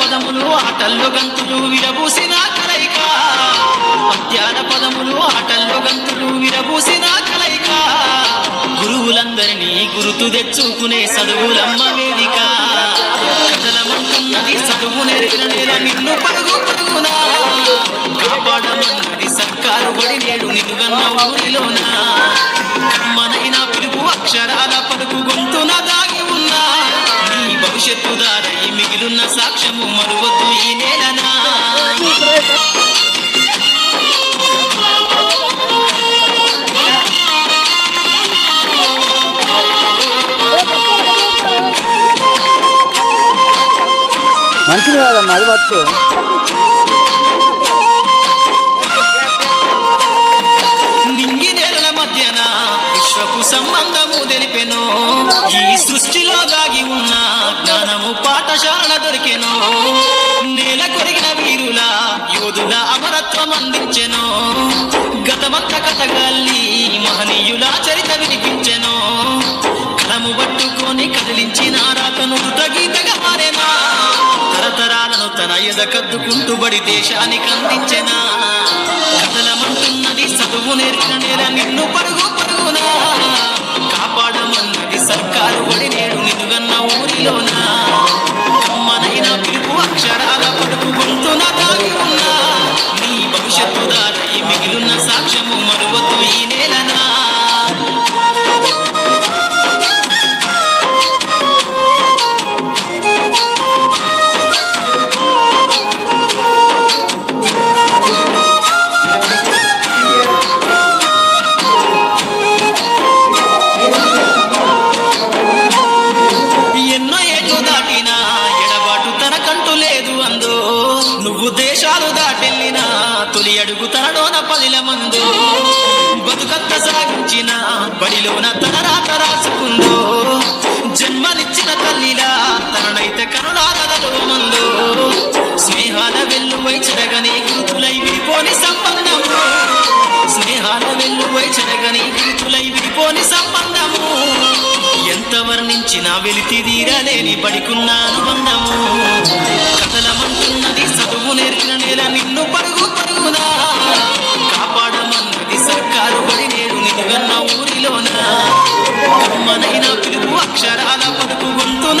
పదములు ఆటల్లో గంతులు విరబూసిన కలయిక. మధ్యాహ్న పదములు ఆటల్లో గంతులు విరబూసిన కలయిక. గురువులందరినీ గురుతు తెచ్చుకునే చదువులమ్మ వేదిక. కదలమంటున్నది చదువు నేర్పిన నేల నిన్ను పడుగు పడుగునా కాపాడమన్నది సర్కారు బడి నేడు నిన్నుగన్న ఊరిలోనా. మనైనా పిలుపు అక్షరాల పలుకు గొంతున దాగి భవిష్యత్తు దారై మిగిలిన సాక్ష్యము మరువద్దు ఈ నేలనా? మంచిది కాదమ్మా అది వచ్చు మధ్యన విశ్వపు సంబంధము తెలిపెను. ఈ సృష్టిలో దాగి ఉన్న పాఠశాల దొరికెను నేల కొరిగిన వీరుల యోధుల అమరత్వం అందించెను గతమంత కథగాల్లి మహనీయుల చరిత వినిపించెను కలము పట్టుకొని కదిలించిన రాతను కృతగీతగా మారేనా తరతరాలను తన ఎద కద్దుకుంటూ బడి దేశానికి అందించెనా? కథలమంటున్నది చదువు నేర్చిన నేల నిన్ను పరుగు వర్ణించినా వెలితి తీరలేని పడికున్న అనుబంధము కథలమంటున్నది చదువు నేర్చిన నేల నిన్ను పరుగు పరుగునా. కాపాడమన్నది సర్కారు పడి నేడు నిలుగన్న ఊరిలోన. మనైన పిలుపు అక్షరాల పలుకు గొంతున.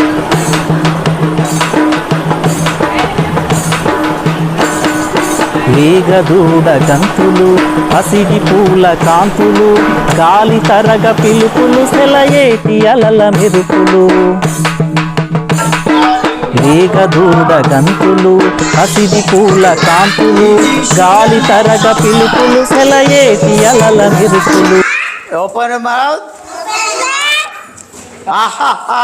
వేగదూడ గంతులు పసిడి పూల కాంతులు గాలి తరగ పిలుపులు సెలయేటి అలల మెరుపులు. వేగదూడ గంతులు పసిడి పూల కాంతులు గాలి తరగ పిలుపులు సెలయేటి అలల మెరుపులు. ఓపెన్ మౌత్ ఆహాహా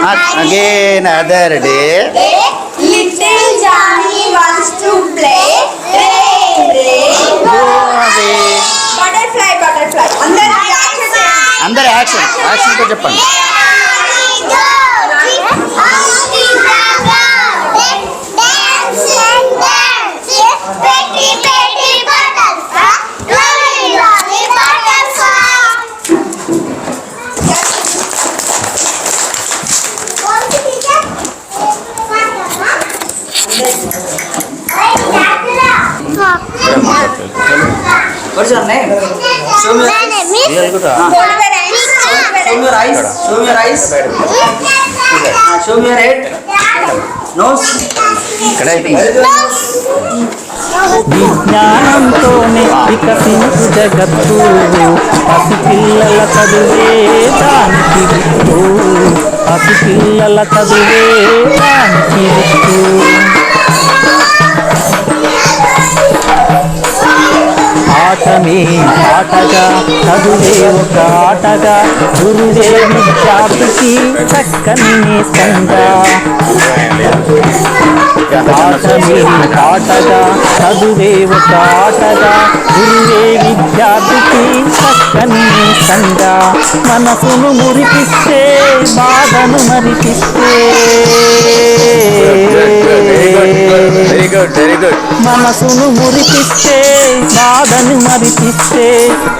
little open wide. One little go side to side. One little చెప్పండి ఇదేంటి అందరి అందరే యాక్షన్ చేయండి again other day little Johnny wants your eyes. Show me your eyes. Uh, show me your head. Nose. ఇక్కడైతే విజ్ఞానంతోనే వికసించు జగత్తు. పసిపిల్లల చదువే దానికి పసిపిల్లల చదువే దానికి ఆటమే ఆటగా చదువే ఒక ఆటగా గురువే విద్యార్థికి చక్కని నేస్తంగా ఆటమే ఆటగా చదువే ఒక ఆటగా గురువే విద్యార్థికి చక్కని సంగా మనసును మురిపిస్తే బాధను మరిపిస్తే. మనసును మురిపిస్తే బాధను మరిపిస్తే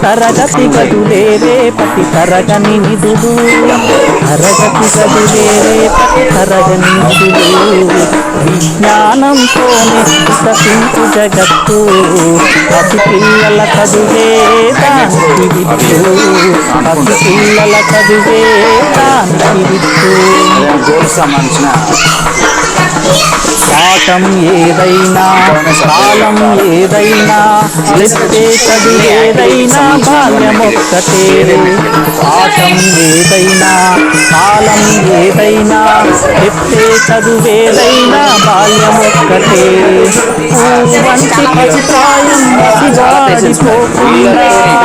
తరగతి గదులే రేపటి తరగని నిధులు. తరగ గదులే రేపటి తరగని విజ్ఞానంతోనే సతించు జగత్తు పసిపిల్లల చదువే దానికి పసి పిల్లల చదువే దానికి విత్తు గోల్స్ సంబంధించిన పాఠం ఏదైనా కాలం ఏదైనా చెప్పే చదువేదైనా బాల్యమొక్కటే పాఠం ఏదైనా కాలం ఏదైనా చెప్పే చదువేదైనా బాల్యమొక్కటే. వంటి పసిప్రాయం వంటి పసిప్రాయం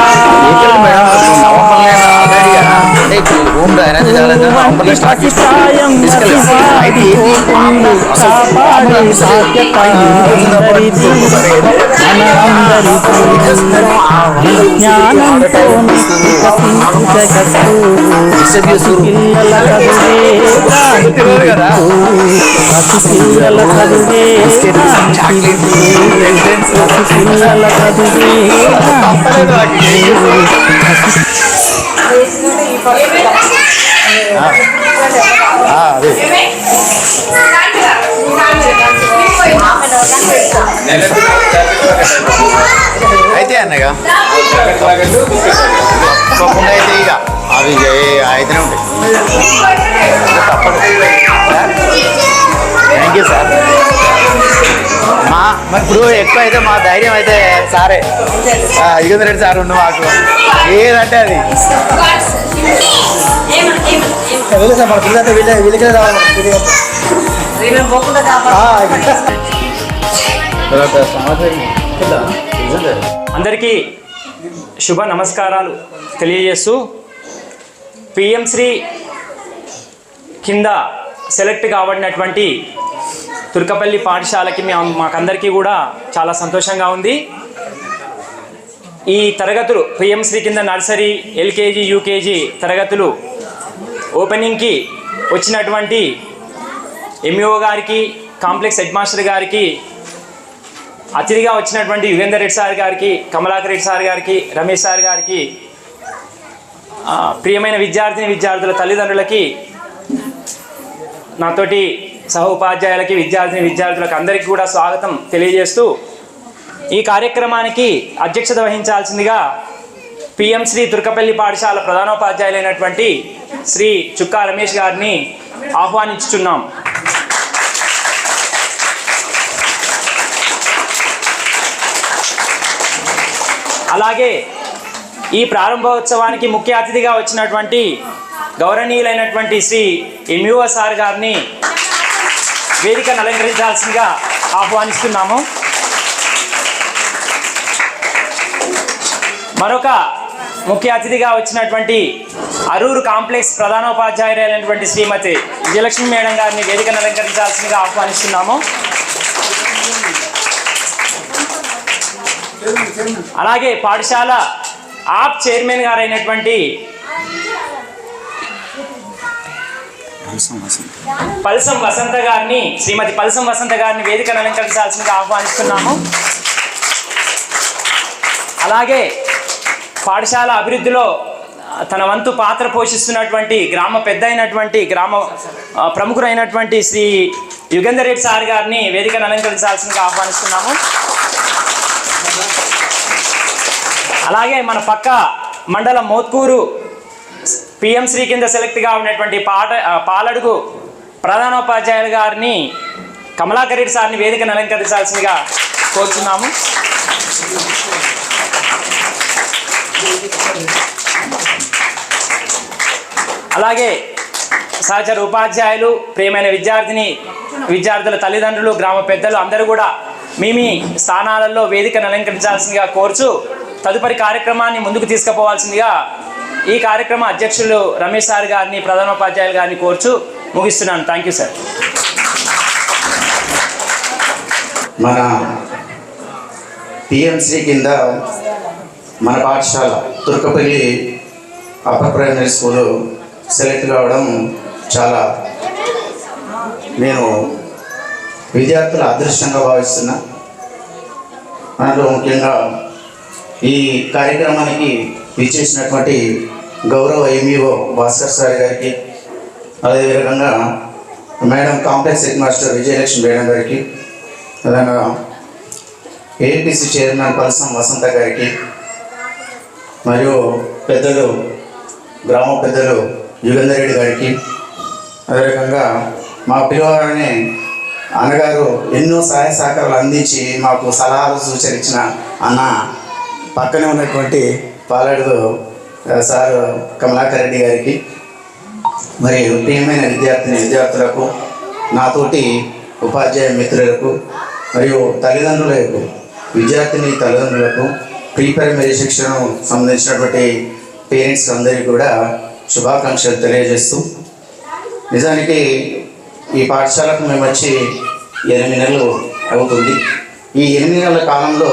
మసివాడిపోకుండా కాపాడే బాధ్యత అందరిది మనందరిది విజ్ఞానంతో పిల్లల చదువే అదే అయితే అన్నగా తప్పకుండా అయితే ఇక అవి అయితేనే ఉంటాయి తప్పదు థ్యాంక్ యూ సార్ మా మరి ఇప్పుడు ఎక్కువ అయితే మా ధైర్యం అయితే సారే. యుగంధర్ రెడ్డి సార్ ఉండు మాకు. ఏదంటే అది. వీళ్ళే సార్ మన పిల్లలు వీళ్ళే వీళ్ళకే రావాలి తర్వాత సమాచారం నిజంగా అందరికీ శుభ నమస్కారాలు తెలియజేస్తూ పిఎం శ్రీ కింద సెలెక్ట్ కాబడినటువంటి తుర్కపల్లి పాఠశాలకి మేము మాకందరికీ కూడా చాలా సంతోషంగా ఉంది. ఈ తరగతులు పిఎంశ్రీ కింద నర్సరీ ఎల్కేజీ యూకేజీ తరగతులు ఓపెనింగ్కి వచ్చినటువంటి ఎంఈఓ గారికి కాంప్లెక్స్ హెడ్ మాస్టర్ గారికి అతిథిగా వచ్చినటువంటి యుగేందర్ రెడ్డి సార్ గారికి కమలాకర్ రెడ్డి సార్ గారికి రమేష్ సార్ గారికి ప్రియమైన విద్యార్థిని విద్యార్థుల తల్లిదండ్రులకి నాతోటి సహ ఉపాధ్యాయులకి విద్యార్థిని విద్యార్థులకు అందరికీ కూడా స్వాగతం తెలియజేస్తూ ఈ కార్యక్రమానికి అధ్యక్షత వహించాల్సిందిగా పిఎం శ్రీ తుర్కపల్లి పాఠశాల ప్రధానోపాధ్యాయులైనటువంటి శ్రీ చుక్కా రమేష్ గారిని ఆహ్వానించుచున్నాం. అలాగే ఈ ప్రారంభోత్సవానికి ముఖ్య అతిథిగా వచ్చినటువంటి గౌరవనీయులైనటువంటి శ్రీ ఎంయువ సార్ గారిని వేదికను అలంకరించాల్సిందిగా ఆహ్వానిస్తున్నాము. మరొక ముఖ్య అతిథిగా వచ్చినటువంటి అరూరు కాంప్లెక్స్ ప్రధానోపాధ్యాయురైనటువంటి శ్రీమతి విజయలక్ష్మి మేడం గారిని వేదికను అలంకరించాల్సిందిగా ఆహ్వానిస్తున్నాము. అలాగే పాఠశాల ఆప్ చైర్మన్ గారైనటువంటి పల్సం వసంత. గారిని శ్రీమతి పల్సం వసంత గారిని వేదికను అలంకరించాల్సిందిగా ఆహ్వానిస్తున్నాము. అలాగే పాఠశాల అభివృద్ధిలో తన వంతు పాత్ర పోషిస్తున్నటువంటి గ్రామ పెద్ద అయినటువంటి గ్రామ ఆ, ప్రముఖుడైనటువంటి శ్రీ యుగంధర్ రెడ్డి సార్ గారిని వేదికను అలంకరించాల్సిందిగా ఆహ్వానిస్తున్నాము. అలాగే మన పక్క మండలం మోత్కూరు పిఎం శ్రీ కింద సెలెక్ట్గా ఉన్నటువంటి పాట పాలడుగు ప్రధానోపాధ్యాయులు గారిని కమలాకర్ రెడ్డి సార్ని వేదికను అలంకరించాల్సిందిగా కోరుతున్నాము. అలాగే సహచర ఉపాధ్యాయులు ప్రియమైన విద్యార్థిని విద్యార్థుల తల్లిదండ్రులు గ్రామ పెద్దలు అందరూ కూడా మీ మీ స్థానాలలో వేదికను అలంకరించాల్సిందిగా కోరుచు తదుపరి కార్యక్రమాన్ని ముందుకు తీసుకుపోవాల్సిందిగా ఈ కార్యక్రమ అధ్యక్షులు రమేష్ సార్ గారిని ప్రధానోపాధ్యాయులు గారిని కోర్చు ముగిస్తున్నాను. థ్యాంక్ యూ సార్ మన పిఎంసి కింద మన పాఠశాల Turkapalli upper primary school select కావడం చాలా నేను విద్యార్థుల అదృష్టంగా భావిస్తున్నా. అందులో ముఖ్యంగా ఈ కార్యక్రమానికి ఇచ్చేసినటువంటి గౌరవ ఎంఈఓ భాస్కర్ సార్ గారికి అదేవిధంగా madam complex headmaster Vijayalakshmi madam గారికి విధంగా ఏపీసీ చైర్మన్ పలసం వసంత గారికి మరియు పెద్దలు గ్రామ పెద్దలు యుగంధర్ రెడ్డి గారికి అదేవిధంగా మా పిల్లవారిని అన్నగారు ఎన్నో సహాయ సహకారాలు అందించి మాకు సలహాలు సూచన ఇచ్చిన అన్న పక్కనే ఉన్నటువంటి పాలడుగు సార్ కమలాకర్ రెడ్డి గారికి మరి ప్రియమైన విద్యార్థిని విద్యార్థులకు నాతోటి ఉపాధ్యాయ మిత్రులకు మరియు తల్లిదండ్రులకు విద్యార్థిని తల్లిదండ్రులకు ప్రీ ప్రైమరీ శిక్షణకు సంబంధించినటువంటి పేరెంట్స్ అందరికీ కూడా శుభాకాంక్షలు తెలియజేస్తూ నిజానికి ఈ పాఠశాలకు మేము వచ్చి ఎనిమిది నెలలు అవుతుంది. ఈ ఎనిమిది నెలల కాలంలో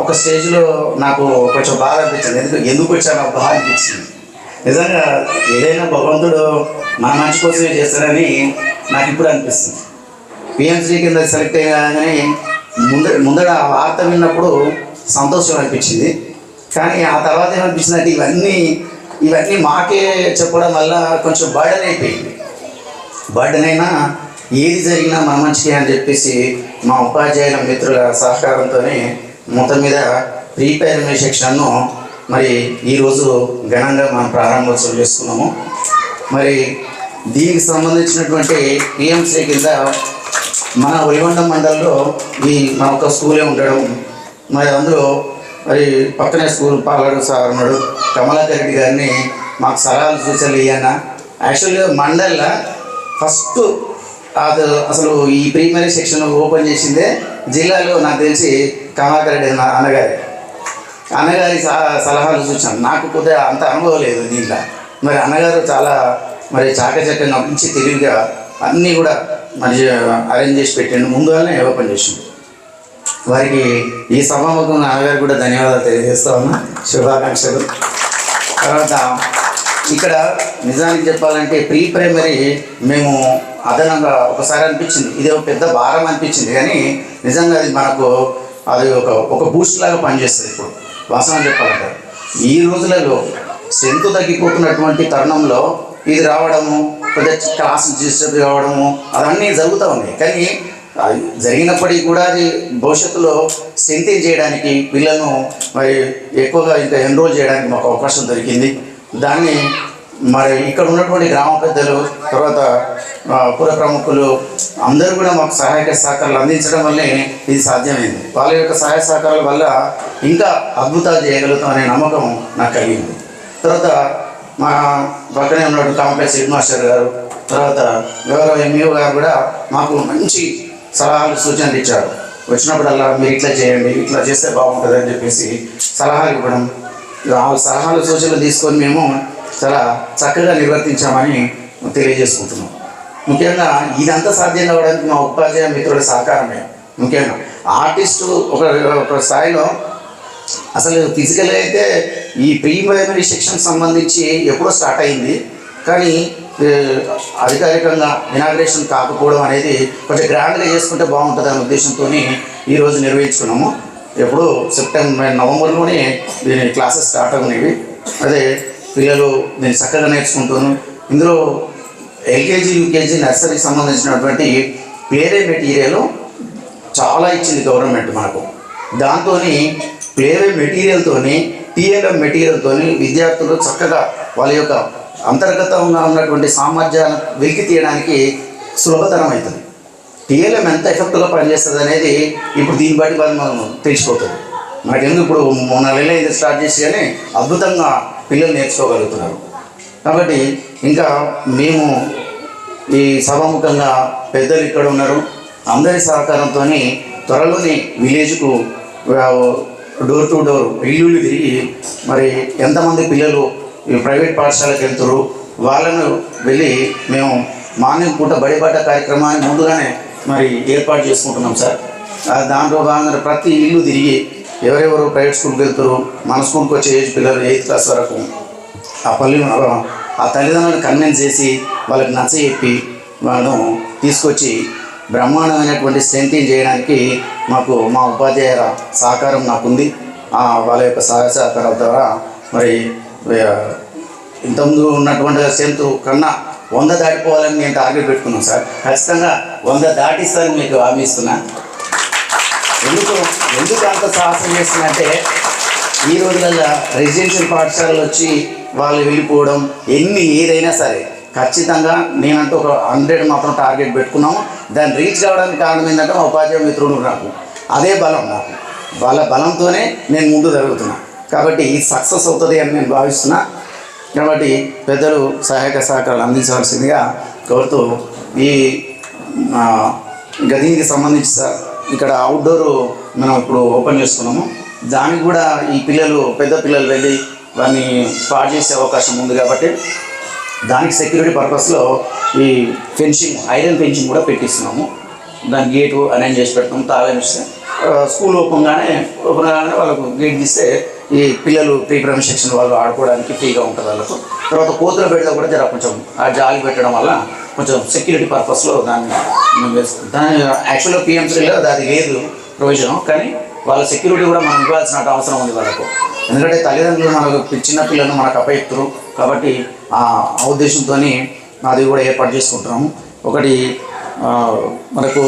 ఒక స్టేజ్లో నాకు కొంచెం బాధ అనిపించింది. ఎందుకు ఎందుకు వచ్చాను బాధ అనిపించింది. నిజంగా ఏదైనా భగవంతుడు మన మంచి కోసమే చేస్తాడని నాకు ఇప్పుడు అనిపిస్తుంది. పిఎంసీ కింద సెలెక్ట్ అయ్యాగానే ముంద ముందర ఆ వార్త విన్నప్పుడు సంతోషం అనిపించింది. కానీ ఆ తర్వాత ఏమనిపించిందంటే ఇవన్నీ ఇవన్నీ మాకే చెప్పడం వల్ల కొంచెం బర్డన్ అయిపోయింది. బర్డన్ అయినా ఏది జరిగినా మన మంచికే అని చెప్పేసి మా ఉపాధ్యాయుల మిత్రుల సహకారంతోనే మొత్తం మీద ప్రీపేర్ ప్రైమరీ సెక్షన్ను మరి ఈరోజు ఘనంగా మనం ప్రారంభోత్సవం చేసుకున్నాము. మరి దీనికి సంబంధించినటువంటి పిఎంసీ కింద మన ఒలిగొండ మండలంలో ఈ మా ఒక స్కూలే ఉండడం మరి అందులో మరి పక్కనే స్కూల్ పాలడు సార్ ఉన్నాడు కమలాకర్ రెడ్డి గారిని మాకు సలహాలు సూచనలు ఇవ్వన్న యాక్చువల్గా మండల్లో ఫస్ట్ అది అసలు ఈ ప్రీమరీ సెక్షన్ ఓపెన్ చేసిందే జిల్లాలో నాకు తెలిసి కమలాకర్ రెడ్డి అన్నగారి. అన్నగారి సలహాలు చూసాను నాకు కొద్దిగా అంత అనుభవం లేదు దీంట్లో మరి అన్నగారు చాలా మరి చాకచక్యంగా మంచి తెలివిగా అన్నీ కూడా మరి అరేంజ్ చేసి పెట్టిండు. ముందుగానే ఓపెన్ చేసిండు. వారికి ఈ సభాముఖంగా అన్నగారికి కూడా ధన్యవాదాలు తెలియజేస్తా ఉన్నా. శుభాకాంక్షలు. తర్వాత ఇక్కడ నిజానికి చెప్పాలంటే ప్రీ ప్రైమరీ మేము అదనంగా ఒకసారి అనిపించింది. ఇది ఒక పెద్ద భారం అనిపించింది. కానీ నిజంగా అది మనకు అది ఒక ఒక బూస్ట్ లాగా పనిచేస్తుంది ఇప్పుడు. వాసన చెప్పాలంటే. ఈ రోజులలో స్ట్రెంత్ తగ్గిపోతున్నటువంటి తరుణంలో ఇది రావడము కొద్దిగా క్లాస్ డిస్టర్బ్ కావడము అవన్నీ జరుగుతూ ఉన్నాయి. కానీ అది జరిగినప్పటికీ కూడా అది భవిష్యత్తులో స్ట్రెంత్ చేయడానికి పిల్లలను మరి ఎక్కువగా ఇంకా ఎన్రోల్ చేయడానికి మాకు అవకాశం దొరికింది. దాన్ని మరి ఇక్కడ ఉన్నటువంటి గ్రామ పెద్దలు తర్వాత పుర ప్రముఖులు అందరూ కూడా మాకు సహాయక సహకారాలు అందించడం వల్లే ఇది సాధ్యమైంది. వాళ్ళ యొక్క సహాయ సహకారాల వల్ల ఇంకా అద్భుతాలు చేయగలుగుతాం అనే నమ్మకం నాకు కలిగింది. తర్వాత మా పక్కనే ఉన్నటువంటి కాంప్లెక్స్ హెడ్ మాస్టర్ గారు తర్వాత గౌరవ ఎంఈఓ గారు కూడా మాకు మంచి సలహాలు సూచనలు ఇచ్చారు. వచ్చినప్పుడల్లా మీరు ఇట్లా చేయండి ఇట్లా చేస్తే బాగుంటుంది అని చెప్పేసి సలహాలు ఇవ్వడం ఆ సలహాలు సూచనలు తీసుకొని మేము చాలా చక్కగా నిర్వర్తించామని తెలియజేసుకుంటున్నాం. ముఖ్యంగా ఇదంతా సాధ్యం కావడానికి మా ఉపాధ్యాయ మిత్రుల సహకారమే. ముఖ్యంగా ఆర్టిస్టు ఒక ఒక స్థాయిలో అసలు ఫిజికల్ అయితే ఈ ప్రీ ప్రైమరీ శిక్షణకు సంబంధించి ఎప్పుడో స్టార్ట్ అయింది. కానీ అధికారికంగా ఇనాగ్రేషన్ కాకపోవడం అనేది కొంచెం గ్రాండ్గా చేసుకుంటే బాగుంటుంది అనే ఉద్దేశంతో ఈరోజు నిర్వహించుకున్నాము. ఎప్పుడు సెప్టెంబర్ నవంబర్లోనే దీని క్లాసెస్ స్టార్ట్ అవునేవి. అదే పిల్లలు నేను చక్కగా నేర్చుకుంటాను. ఇందులో ఎల్కేజీ యూకేజీ నర్సరీకి సంబంధించినటువంటి ప్లేవే మెటీరియల్ చాలా ఇచ్చింది గవర్నమెంట్ మనకు దాంతో ప్లేవే మెటీరియల్తో టీఎల్ఎం మెటీరియల్తో విద్యార్థులు చక్కగా వాళ్ళ యొక్క అంతర్గతంగా ఉన్నటువంటి సామర్థ్యాలను వెలికి తీయడానికి సులభతరం అవుతుంది. టీఎల్ఎం ఎంత ఎఫెక్ట్గా పనిచేస్తుంది అనేది ఇప్పుడు దీన్ని బట్టి వాళ్ళు మనం తెలిసిపోతుంది నాకెందుకు ఇప్పుడు మూడు నెలలు ఇది స్టార్ట్ చేసి కానీ అద్భుతంగా పిల్లలు నేర్చుకోగలుగుతున్నారు. కాబట్టి ఇంకా మేము ఈ సభాముఖంగా పెద్దలు ఇక్కడ ఉన్నారు. అందరి సహకారంతో త్వరలోనే విలేజ్కు డోర్ టు డోర్ ఇల్లులు తిరిగి మరి ఎంతమంది పిల్లలు ఈ ప్రైవేట్ పాఠశాలకు వెళ్తారు వాళ్ళను వెళ్ళి మేము మార్నింగ్ పూట బడిబాట కార్యక్రమాన్ని ముందుగానే మరి ఏర్పాటు చేసుకుంటున్నాం సార్. దాంట్లో భాగంగా ప్రతి ఇల్లు తిరిగి ఎవరెవరు ప్రైవేట్ స్కూల్కి వెళ్తారు? మన స్కూల్కి వచ్చే ఏజ్ పిల్లలు ఎయిత్ క్లాస్ వరకు ఆ పల్లి ఆ తల్లిదండ్రులను కన్విన్స్ చేసి వాళ్ళకి నచ్చ చెప్పి వాళ్ళను తీసుకొచ్చి బ్రహ్మాండమైనటువంటి స్ట్రెంథింగ్ చేయడానికి మాకు మా ఉపాధ్యాయుల సహకారం నాకుంది. ఆ వాళ్ళ యొక్క సహాయ సహకారాల ద్వారా మరి ఇంతకుముందు ఉన్నటువంటి స్ట్రెంత్ కన్నా వంద దాటిపోవాలని నేను టార్గెట్ పెట్టుకున్నాను సార్. ఖచ్చితంగా వంద దాటిస్తానని మీకు హామీ ఇస్తున్నా. ఎందుకు ఎందుకు అంత సాహసం చేస్తున్నంటే ఈ రోజులలో రెసిడెన్షియల్ పాఠశాలలు వచ్చి వాళ్ళు వెళ్ళిపోవడం ఎన్ని ఏదైనా సరే. ఖచ్చితంగా నేనంటూ ఒక హండ్రెడ్ మాత్రం టార్గెట్ పెట్టుకున్నాము. దాన్ని రీచ్ కావడానికి కారణం ఏంటంటే మా ఉపాధ్యాయ మిత్రుడు నాకు. అదే బలం నాకు. వాళ్ళ బలంతోనే నేను ముందు జరుగుతున్నా. కాబట్టి ఇది సక్సెస్ అవుతుంది అని నేను భావిస్తున్నా. కాబట్టి పెద్దలు సహాయక సహకారాలు అందించవలసిందిగా కోరుతూ ఈ గదికి సంబంధించి సార్ ఇక్కడ అవుట్డోర్ మనం ఇప్పుడు ఓపెన్ చేసుకున్నాము దానికి కూడా ఈ పిల్లలు పెద్ద పిల్లలు వెళ్ళి వారిని పాడు చేసే అవకాశం ఉంది కాబట్టి దానికి సెక్యూరిటీ పర్పస్లో ఈ ఫెన్సింగ్ ఐరన్ ఫెన్సింగ్ కూడా పెట్టిస్తున్నాము. దాని గేటు అరేంజ్ చేసి పెడతాము తాళం ఇస్తే. స్కూల్ ఓపెన్ గానే ఓపెన్ కాగానే వాళ్ళకు గేట్ తీస్తే ఈ పిల్లలు ప్రీ ప్రైమరీ సెక్షన్ వాళ్ళు ఆడుకోవడానికి ఫ్రీగా ఉంటుంది వాళ్ళకు. తర్వాత కోతుల బెడ్లో కూడా జర కొంచెం ఆ జాలి పెట్టడం వల్ల కొంచెం సెక్యూరిటీ పర్పస్లో దాన్ని దాని యాక్చువల్గా పిఎంసీలో అది లేదు ప్రొవిజన్ కానీ వాళ్ళ సెక్యూరిటీ కూడా మనం ఇవ్వాల్సిన అవసరం ఉంది వాళ్ళకు. ఎందుకంటే తల్లిదండ్రులు మనకు చిన్న పిల్లలు మనకు అప్పయిస్తారు కాబట్టి ఆ ఉద్దేశంతో అది కూడా ఏర్పాటు చేసుకుంటున్నాము. ఒకటి మనకు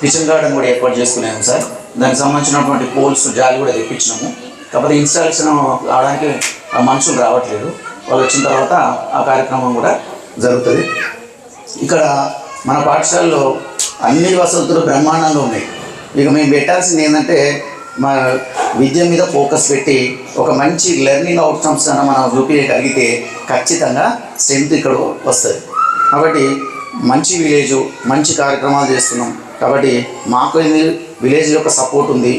కిచెన్ గార్డెన్ కూడా ఏర్పాటు చేసుకున్నాము సార్. దానికి సంబంధించినటువంటి పోల్స్ జాలి కూడా తెప్పించినాము. కాకపోతే ఇన్స్టాలేషన్ ఆడడానికి మనుషులు రావట్లేదు. వాళ్ళు వచ్చిన తర్వాత ఆ కార్యక్రమం కూడా జరుగుతుంది. ఇక్కడ మన పాఠశాలలో అన్ని వసతులు బ్రహ్మాండంగా ఉన్నాయి. ఇక మేము పెట్టాల్సింది ఏంటంటే మా విద్య మీద ఫోకస్ పెట్టి ఒక మంచి లెర్నింగ్ అవుట్కమ్స్ కన్నా మనం చూపించగలిగితే ఖచ్చితంగా స్ట్రెంత్ ఇక్కడ వస్తుంది. కాబట్టి మంచి విలేజ్ మంచి కార్యక్రమాలు చేస్తున్నాం. కాబట్టి మాకు ఇది విలేజ్ యొక్క సపోర్ట్ ఉంది.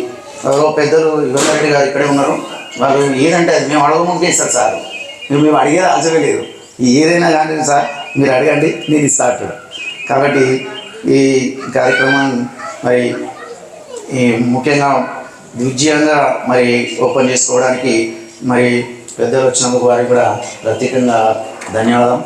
ఎవరో పెద్దలు యువరెడ్డి గారు ఇక్కడే ఉన్నారు. వాళ్ళు ఏదంటే అది మేము అడగముందే ఇస్తారు సార్ మీరు మేము అడిగేది ఆచరణ లేదు. ఏదైనా కానీ సార్ మీరు అడగండి నేను ఇస్తా అంటాడు. కాబట్టి ఈ కార్యక్రమం మరి ఈ ముఖ్యంగా విజయంగా మరి ఓపెన్ చేసుకోవడానికి మరి పెద్దలు వచ్చినందుకు వారికి కూడా ప్రత్యేకంగా ధన్యవాదం.